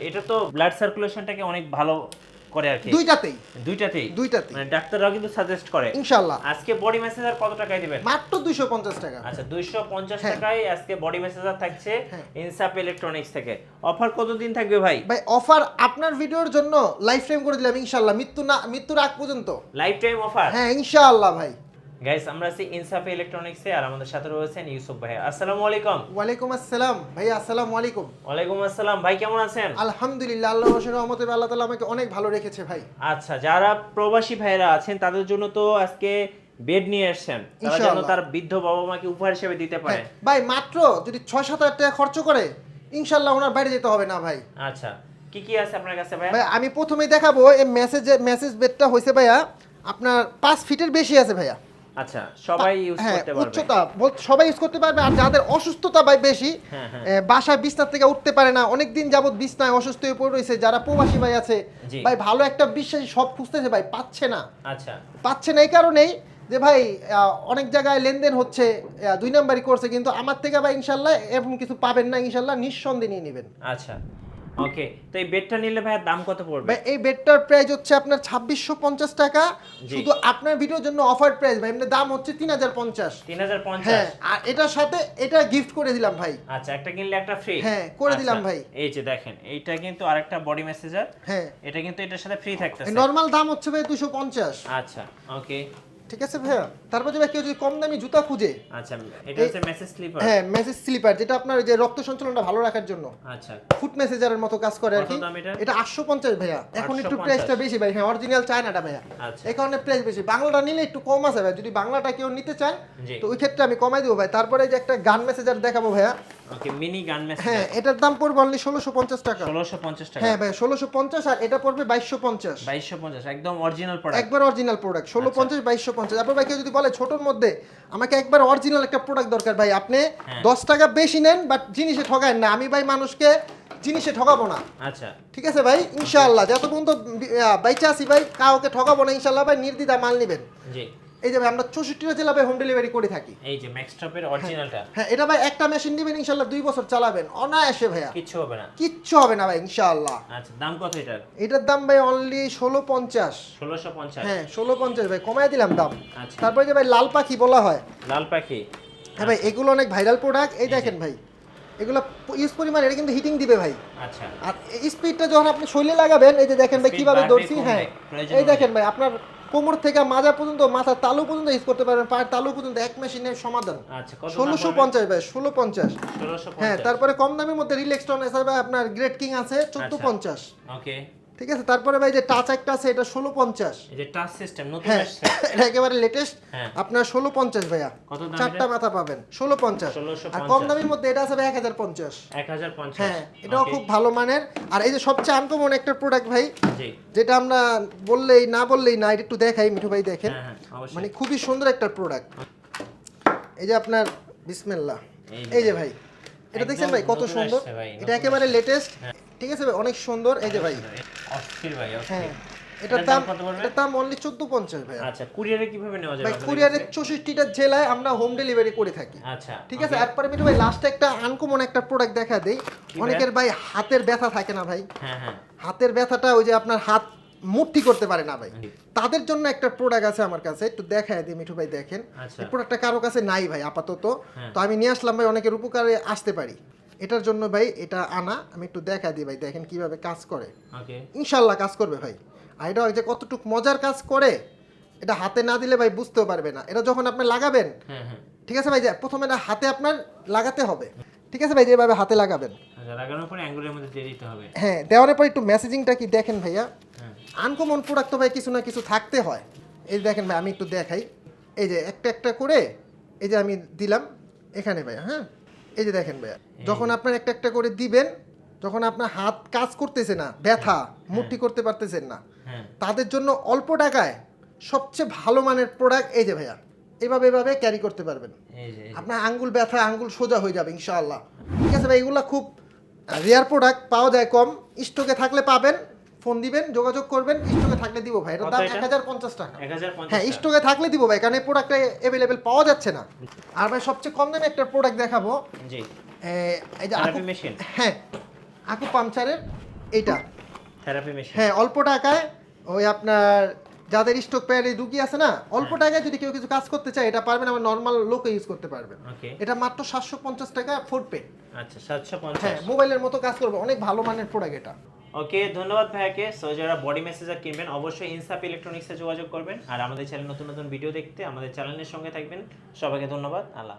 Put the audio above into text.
এটা তো ব্লাড সার্কুলেশনটাকে অনেক ভালো করে আর কি। দুইটাতেই। দুইটাতেই। দুইটাতেই। মানে ডাক্তাররাও কিন্তু সাজেস্ট করে। ইনশাআল্লাহ। আজকে বডি ম্যাসেজার কত টাকায় দিবেন? মাত্র দুইশো পঞ্চাশ টাকা। আচ্ছা দুইশো পঞ্চাশ হ্যাঁ। টাকায় আজকে বডি মেসেজার থাকছে হ্যাঁ। ইনসাপ ইলেকট্রনিক্স থেকে। অফার কতদিন থাকবে ভাই? ভাই অফার আপনার ভিডিওর জন্য লাইফ টাইম করে দিলাম ইনশাআল্লাহ। মৃত্যু না মৃত্যুর আগ পর্যন্ত। লাইফ টাইম অফার হ্যাঁ ইনশাআল্লাহ ভাই। গাইস আমরা আছি ইনসাফ ইলেকট্রনিক্সে আর আমাদের সাথে রয়েছেন ইউসুফ ভাই আসসালামু আলাইকুম। ওয়ালাইকুম আসসালাম। ভাই আসসালামু আলাইকুম। ওয়ালাইকুম আসসালাম। ভাই কেমন আছেন? আলহামদুলিল্লাহ আল্লাহ রসের রহমতে আল্লাহ তালা আমাকে অনেক ভালো রেখেছে ভাই। আচ্ছা যারা প্রবাসী ভাইরা আছেন তাদের জন্য তো আজকে বেড নিয়ে আসছেন। তারা যেন। তার বৃদ্ধ বাবা মাকে উপহার হিসেবে দিতে পারে। হ্যাঁ, ভাই মাত্র যদি ছয় সাত হাজার টাকা খরচ করে ইনশাল্লাহ ওনার বাইরে যেতে হবে না ভাই। আচ্ছা কি কি আছে আপনার কাছে ভাই ভাই আমি প্রথমেই দেখাবো এই মেসেজে মেসেজ বেডটা হয়েছে ভাইয়া আপনার পাঁচ ফিটের বেশি আছে ভাইয়া। আচ্ছা সবাই ইউজ হ্যাঁ করতে পারবে। উচ্চতা সবাই ইউজ করতে পারবে আর যাদের অসুস্থতা ভাই বেশি হ্যাঁ, হ্যাঁ। এ, বাসায় বিছনা থেকে উঠতে পারে না অনেক দিন যাবত বিছনায় অসুস্থ হয়ে পড়ে রয়েছে যারা প্রবাসী ভাই আছে ভাই ভালো একটা বিশ্বাসী সব খুঁজতেছে ভাই পাচ্ছে না। আচ্ছা। পাচ্ছে না এই কারণেই যে ভাই অনেক জায়গায় লেনদেন হচ্ছে দুই নাম্বারই করছে কিন্তু আমার থেকে ভাই ইনশাল্লাহ এরকম কিছু পাবেন না ইনশাল্লাহ নিঃসন্দেহে নিয়ে নেবেন। আচ্ছা। ওকে তো এই বেডটা নিলে ভাই দাম কত পড়বে? ভাই এই বেডটার প্রাইস হচ্ছে আপনার ছাব্বিশশো পঞ্চাশ টাকা। শুধু আপনার ভিডিওর জন্য অফার প্রাইস ভাই এমনি দাম হচ্ছে তিন হাজার পঞ্চাশ। তিন হাজার পঞ্চাশ? হ্যাঁ আর এটার সাথে এটা গিফট করে দিলাম ভাই। আচ্ছা একটা কিনলে একটা ফ্রি হ্যাঁ, করে দিলাম ভাই। এই যে দেখেন এইটা কিন্তু আরেকটা বডি মেসেজার হ্যাঁ। এটা কিন্তু এটার সাথে ফ্রি থাকতেছে। নর্মাল দাম হচ্ছে ভাই দুশো পঞ্চাশ। আচ্ছা ওকে ঠিক আছে ভাইয়া? তারপর যে ভাই কেউ যদি কম দামি জুতা খুঁজে আচ্ছা এটা হচ্ছে মেসেজ স্লিপার হ্যাঁ মেসেজ স্লিপার যেটা আপনার যে রক্ত সঞ্চালনটা ভালো রাখার জন্য। আচ্ছা। ফুট মেসেজারের মতো কাজ করে আর কি। এটা? এটা আটশো পঞ্চাশ ভাইয়া। এখন একটু প্রাইসটা বেশি ভাই। হ্যাঁ অরিজিনাল চায়নাটা ভাইয়া। আচ্ছা। এই কারণে প্রাইস বেশি। বাংলাটা নিলে একটু কম আছে ভাই যদি বাংলাটা কেউ নিতে চায় তো ওই ক্ষেত্রে আমি কমাই দেবো ভাই। তারপরে এই যে একটা গান মেসেজার দেখাবো ভাইয়া। ওকে মিনি গান মেসেজ হ্যাঁ এটার দাম পড়বে অনলি ষোলোশো পঞ্চাশ টাকা। ষোলোশো পঞ্চাশ টাকা। হ্যাঁ ভাই ষোলোশো পঞ্চাশ আর এটা পড়বে বাইশশো পঞ্চাশ। বাইশশো পঞ্চাশ একদম অরিজিনাল প্রোডাক্ট একবার অরিজিনাল প্রোডাক্ট ষোলো আচ্ছা। পঞ্চাশ। আপনার ভাই কেউ যদি বলে ছোটোর মধ্যে আমাকে একবার অরিজিনাল একটা প্রোডাক্ট দরকার ভাই। আপনি হ্যাঁ। দশ টাকা বেশি নেন বাট জিনিসে ঠগায় না। আমি ভাই মানুষকে জিনিসে ঠকাবো না। আচ্ছা। ঠিক আছে ভাই? ইনশাআল্লাহ। যত পর্যন্ত বাইচা আছি ভাই কাউকে ঠকাবো না ইনশাল্লাহ ভাই নির্দিদা মাল নেবেন। জি। এই যে আমরা চৌষট্টিটা জেলা ভাই হোম ডেলিভারি করে থাকি। এই যে ম্যাক্সটপের অরিজিনালটা হ্যাঁ এটা ভাই একটা মেশিন নেবেন ইনশাআল্লাহ দুই বছর চালাবেন। অনায়াসে ভাইয়া। কিচ্ছু হবে না। কিচ্ছু হবে না ভাই ইনশাআল্লাহ। আচ্ছা দাম কত এটার? এটার দাম ভাই অনলি ষোলো পঞ্চাশ ষোলোশো পঞ্চাশ। হ্যাঁ ষোলো পঞ্চাশ ভাই কমাই দিলাম দাম। আচ্ছা। তারপরে যে ভাই লাল পাখি বলা হয়। লাল পাখি। হ্যাঁ ভাই এগুলো অনেক ভাইরাল প্রোডাক্ট এই দেখেন ভাই এগুলো ইউজ পরিমাণ এটা কিন্তু হিটিং দিবে ভাই। আচ্ছা। আর স্পিডটা যখন আপনি শৈলে লাগাবেন এই যে দেখেন ভাই কীভাবে ধরছি হ্যাঁ। এই দেখেন ভাই আপনার কোমর থেকে মাজা পর্যন্ত মাথার তালু পর্যন্ত ইউজ করতে পারবেন পায়ের তালু পর্যন্ত এক মেশিনের সমাধান। আচ্ছা কত ষোলোশো পঞ্চাশ ভাই ষোলো পঞ্চাশ। হ্যাঁ তারপরে কম দামের মধ্যে রিলেক্সটন হিসাবে আপনার গ্রেট কিং আছে চোদ্দ আচ্ছা। পঞ্চাশ। ওকে ঠিক আছে? তারপরে ভাই যে টাচ একটা আছে এটা ষোলো পঞ্চাশ। এই যে টাচ সিস্টেম নতুন হ্যাঁ এটা একেবারে লেটেস্ট হ্যাঁ। আপনার ষোলো পঞ্চাশ ভাইয়া। চারটা মাথা পাবেন ষোলো পঞ্চাশ। 1650 আর কম দামের মধ্যে এটা আছে ভাই এক হাজার পঞ্চাশ। এক হাজার পঞ্চাশ। হ্যাঁ এটাও খুব ভালো মানের। আর এই যে সবচেয়ে আনকমন একটা প্রোডাক্ট ভাই জি। যেটা আমরা বললেই না বললেই না এটা একটু দেখাই মিঠু ভাই দেখেন। হ্যাঁ মানে খুবই সুন্দর একটা প্রোডাক্ট এই যে আপনার বিসমিল্লাহ। এই যে ভাই। এটা দেখছেন ভাই কত সুন্দর? এটা একেবারে লেটেস্ট। ঠিক আছে ভাই অনেক সুন্দর। এই যে ভাই অস্থির ভাই হ্যাঁ। অস্থির এটার এটার দাম? এটার দাম অনলি চোদ্দ পঞ্চাশ ভাই আচ্ছা কুরিয়ারে কীভাবে নেওয়া যাবে কাছে? চৌষট্টিটা জেলায় আমরা হোম ডেলিভারি করে থাকি। আচ্ছা ঠিক আছে? এরপরে মিঠু ভাই লাস্টে একটা আনকমন একটা প্রোডাক্ট দেখা দেই। অনেকের ভাই হাতের ব্যথা থাকে না ভাই। হ্যাঁ হ্যাঁ। হাতের ব্যথাটা ওই যে আপনার হাত মুঠি করতে পারে না ভাই। তাদের জন্য একটা প্রোডাক্ট আছে আমার কাছে একটু দেখায় দিই মিঠু ভাই দেখেন। আচ্ছা। এই প্রোডাক্টটা কারও কাছে নাই ভাই আপাতত। হ্যাঁ। তো আমি নিয়ে আসলাম ভাই অনেকের উপকারে আসতে পারি। এটার জন্য ভাই এটা আনা আমি একটু দেখা দিই ভাই দেখেন কীভাবে কাজ করে। ইনশাল্লাহ কাজ করবে ভাই। আর এটা যে কতটুক মজার কাজ করে এটা হাতে না দিলে ভাই বুঝতেও পারবে না। এটা যখন আপনি লাগাবেন হ্যাঁ হ্যাঁ। ঠিক আছে ভাই যে প্রথমে এটা হাতে আপনার লাগাতে হবে। ঠিক আছে ভাই যেভাবে হাতে লাগাবেন। আচ্ছা লাগানোর পরে অ্যাঙ্গুলের মধ্যে দিয়ে দিতে হবে। হ্যাঁ দেওয়ার পর একটু মেসেজিংটা কি দেখেন ভাইয়া? হ্যাঁ। আনকমন প্রোডাক্ট তো ভাই কিছু না কিছু থাকতে হয়। এই যে দেখেন ভাই আমি একটু দেখাই। এই যে একটা একটা করে এই যে আমি দিলাম এখানে ভাইয়া হ্যাঁ? এই যে দেখেন ভাইয়া যখন আপনার একটা একটা করে দিবেন যখন আপনার হাত কাজ করতেছে না ব্যথা মুঠি করতে পারতেছেন না হ্যাঁ। তাদের জন্য অল্প টাকায় সবচেয়ে ভালো মানের প্রোডাক্ট এই যে ভাইয়া এভাবে এভাবে ক্যারি করতে পারবেন। আপনার আঙ্গুল ব্যথা আঙ্গুল সোজা হয়ে যাবে ইনশাআল্লাহ। ঠিক আছে ভাই এগুলো খুব রেয়ার প্রোডাক্ট পাওয়া যায় কম স্টকে থাকলে পাবেন। ফোন দিবেন যোগাযোগ করবেন স্টকে থাকলে দিব ভাই এটার দাম এটা? এক হাজার পঞ্চাশ টাকা। হ্যাঁ টাকা। স্টকে থাকলে দিব ভাই কারণ এই প্রোডাক্টটা অ্যাভেলেবেল পাওয়া যাচ্ছে না। আর ভাই সবচেয়ে কম দামে একটা প্রোডাক্ট দেখাবো। জি। এই যে আকু- মেশিন হ্যাঁ আকু পাংচারের এইটা থেরাপি মেশিন হ্যাঁ অল্প টাকায় ওই আপনার যাদের স্টক প্যাডে রুগী আছে না অল্প হ্যাঁ। টাকায় যদি কেউ কিছু কাজ করতে চায় এটা পারবেন আমার নর্মাল লোকে ইউজ করতে পারবেন। এটা মাত্র সাতশো পঞ্চাশ টাকা ফোর পে আচ্ছা সাতশো হ্যাঁ পঞ্চাশ মোবাইলের মতো কাজ করবে অনেক ভালো মানের প্রোডাক্ট এটা। ওকে ধন্যবাদ ভাইয়াকে। সো যারা বডি মেসেজার কিনবেন, অবশ্যই ইনসাপ ইলেকট্রনিক্সে যোগাযোগ করবেন। আর আমাদের চ্যানেল নতুন নতুন ভিডিও দেখতে আমাদের চ্যানেলের সঙ্গে থাকবেন। সবাইকে ধন্যবাদ। আল্লাহ